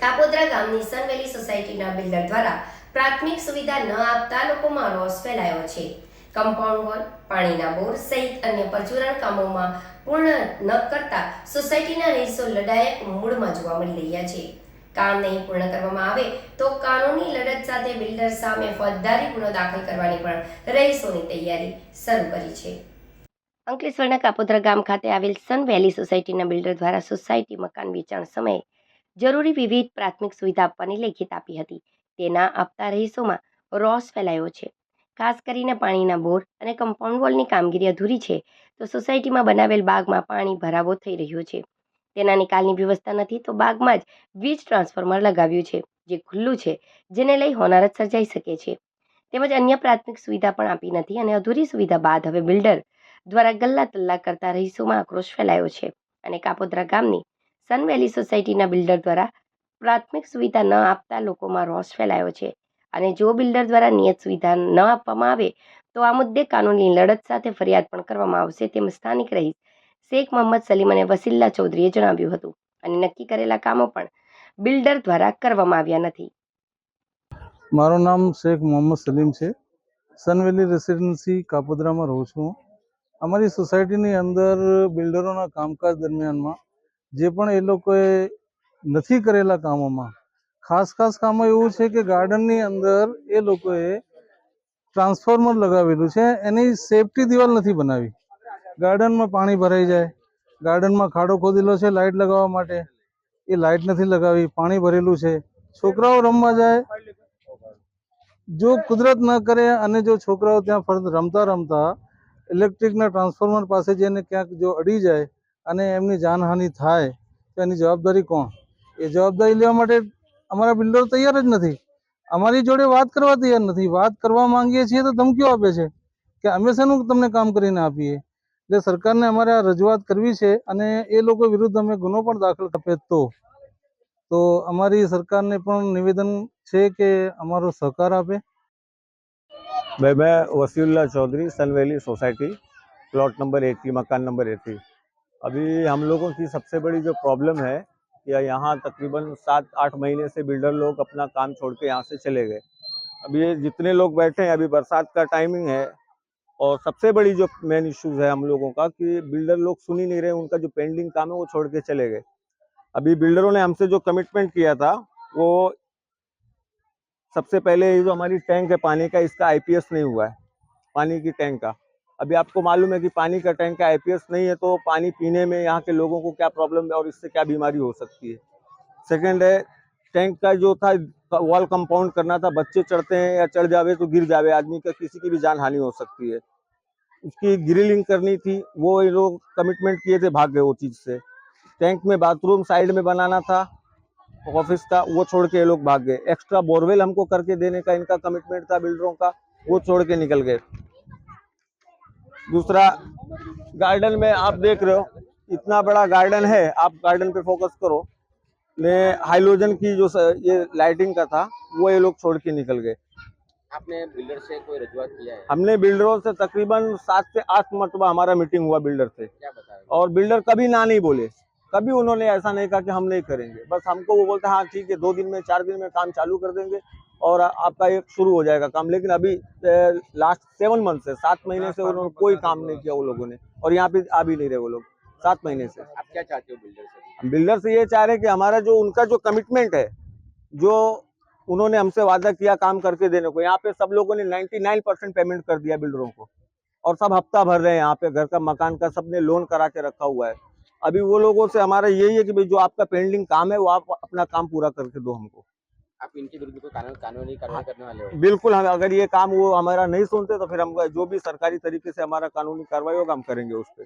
કાપોદ્રા ગામની સનવેલી સોસાયટીના બિલ્ડર દ્વારા પ્રાથમિક સુવિધા ન આપતા લોકોમાં રોષ ફેલાયો છે. કમ્પાઉન્ડ વોલ પાણીના બોર સહિત અન્ય પરચુરણ કામોમાં પૂર્ણ ન કરતા સોસાયટીના રહીશો લડાયક મૂળમાં જોવા મળી રહ્યા છે. કામ નહીં પૂર્ણ કરવામાં આવે તો કાનૂની લડત સાથે બિલ્ડર સામે ફોજદારી ગુનો દાખલ કરવાની પણ રહીશોની તૈયારી શરૂ કરી છે. અંકલેશ્વરના કાપોદ્રા ગામ ખાતે આવેલ સન વેલી સોસાયટીના બિલ્ડર દ્વારા સોસાયટી મકાન વેચાણ સમયે જરૂરી વિવિધ પ્રાથમિક સુવિધા આપવાની લેખિત આપી હતી. તેના આપતા રહીશોમાં રોષ ફેલાયો છે. ખાસ કરીને પાણીના બોર અને કમ્પાઉન્ડ વોલની કામગીરી અધૂરી છે, તો સોસાયટીમાં બનાવેલ બાગમાં પાણી ભરાવો થઈ રહ્યો છે. તેના નિકાલની વ્યવસ્થા નથી, તો બાગમાં જ વીજ ટ્રાન્સફોર્મર લગાવ્યું છે, જે ખુલ્લું છે, જેને લઈ હોનારત સર્જાઈ શકે છે. તેમજ અન્ય પ્રાથમિક સુવિધા પણ આપી નથી અને અધૂરી સુવિધા બાદ હવે બિલ્ડર દ્વારા ગલ્લા તલ્લા કરતા રહીશોમાં આક્રોશ ફેલાયો છે અને કાપોદ્રા ગામની સનવેલી સોસાયટીના બિલ્ડર દ્વારા પ્રાથમિક સુવિધા ન આપતા લોકોમાં રોષ ફેલાયો છે. અને જો બિલ્ડર દ્વારા નિયત સુવિધા ન આપવામાં આવે, તો આ મુદ્દે કાનૂની લડત સાથે ફરિયાદ પણ કરવામાં આવશે તેમ સ્થાનિક રહીશ શેખ મોહમ્મદ સલીમ અને વસીલ્લા ચૌધરીએ જણાવ્યું હતું. અને નક્કી કરેલા કામો પણ બિલ્ડર દ્વારા કરવામાં આવ્યા નથી. મારું નામ શેખ મોહમ્મદ સલીમ છે. સનવેલી રેસિડેન્સી કાપોદ્રામાં રહું છું. અમારી સોસાયટીની અંદર બિલ્ડરોના કામકાજ દરમિયાનમાં જે પણ એ લોકોએ નથી કરેલા કામોમાં. ખાસ ખાસ કામો એવું છે કે ગાર્ડનની અંદર એ લોકોએ ટ્રાન્સફોર્મર લગાવેલું છે. એની સેફટી દિવાલ નથી બનાવી. ગાર્ડનમાં પાણી ભરાઈ જાય. ગાર્ડનમાં ખાડો ખોદેલો છે લાઇટ લગાવવા માટે. એ લાઇટ નથી લગાવી, પાણી ભરેલું છે. છોકરાઓ રમવા જાય. જો કુદરત ન કરે અને જો છોકરાઓ ત્યાં રમતા રમતા ઇલેક્ટ્રિકના ટ્રાન્સફોર્મર પાસે જઈને ક્યાંક જો અડી જાય અને એમની જાનહાનિ થાય, તો એની જવાબદારી કોણ? એ જવાબદારી લેવા માટે અમારા બિલ્ડર તૈયાર જ નથી. અમારી જોડે વાત કરવા તૈયાર નથી. વાત કરવા માંગીએ છીએ તો ધમકીઓ આપે છે કે અમે શેનું તમને કામ કરીને આપીએ? એટલે સરકારને અમારે આ રજૂઆત કરવી છે અને એ લોકો વિરુદ્ધ અમે ગુનો પણ દાખલ આપે તો. તો અમારી સરકારને પણ નિવેદન છે કે અમારો સહકાર આપે. ભાઈ, મેં Wasiullah Chaudhary, sun valley society, plot number eighty મકાન નંબર એટી अभी हम लोगों की सबसे बड़ी जो प्रॉब्लम है कि यहाँ तकरीबन सात आठ महीने से बिल्डर लोग अपना काम छोड़ के यहाँ से चले गए। अभी ये जितने लोग बैठे हैं, अभी बरसात का टाइमिंग है और सबसे बड़ी जो मेन इश्यूज़ है हम लोगों का कि बिल्डर लोग सुन ही नहीं रहे, उनका जो पेंडिंग काम है वो छोड़ के चले गए। अभी बिल्डरों ने हमसे जो कमिटमेंट किया था, वो सबसे पहले ये जो हमारी टैंक है, पानी का, इसका आईपीएस नहीं हुआ है, पानी की टैंक का। अभी आपको मालूम है कि पानी का टैंक का आईपीएस नहीं है तो पानी पीने में यहाँ के लोगों को क्या प्रॉब्लम है और इससे क्या बीमारी हो सकती है? सेकंड है, टैंक का जो था वॉल कंपाउंड करना था, बच्चे चढ़ते हैं या चढ़ जावे तो गिर जावे, आदमी का किसी की भी जान हानि हो सकती है। उसकी ग्रिलिंग करनी थी, वो ये लोग कमिटमेंट किए थे भाग गए वो चीज़ से। टैंक में बाथरूम साइड में बनाना था ऑफ़िस का, वो छोड़ के ये लोग भाग गए। एक्स्ट्रा बोरवेल हमको करके देने का, इनका कमिटमेंट था बिल्डरों का, वो छोड़ के निकल गए। दूसरा गार्डन में आप देख रहे हो इतना बड़ा गार्डन है आप गार्डन पे फोकस करो। ने हाइलोजन की जो ये लाइटिंग का था वो ये लोग छोड़ के निकल गए। आपने बिल्डर से कोई रजूआत किया है? हमने बिल्डरों से तकरीबन सात से आठ मरतबा हमारा मीटिंग हुआ बिल्डर से। क्या बताया और बिल्डर कभी ना नहीं बोले। कभी उन्होंने ऐसा नहीं कहा कि हम नहीं करेंगे। बस हमको वो बोलते हैं हाँ ठीक है दो दिन में चार दिन में काम चालू कर देंगे। और आपका एक शुरू हो जाएगा काम। लेकिन अभी लास्ट सेवन मंथ से सात महीने से उन्होंने कोई काम नहीं किया वो लोगों ने। और यहाँ पे आ भी नहीं रहे वो लोग सात महीने से। आप क्या चाहते हो बिल्डर से? हम बिल्डर से ये चाह रहे हैं कि हमारा जो उनका जो कमिटमेंट है जो उन्होंने हमसे वादा किया काम करके देने को यहाँ पे सब लोगों ने 99 परसेंट पेमेंट कर दिया बिल्डरों को। और सब हफ़्ता भर रहे हैं यहाँ पे घर का मकान का सबने लोन करा के रखा हुआ है। अभी वो लोगों से हमारा यही है कि भाई जो आपका पेंडिंग काम है वो आप अपना काम पूरा करके दो हमको। आप इनके विरुद्ध कोई कानून कानूनी कार्रवाई करने वाले हो बिल्कुल हम अगर ये काम वो हमारा नहीं सुनते तो फिर हम जो भी सरकारी तरीके से हमारा कानूनी कार्रवाई होगा हम करेंगे उस पर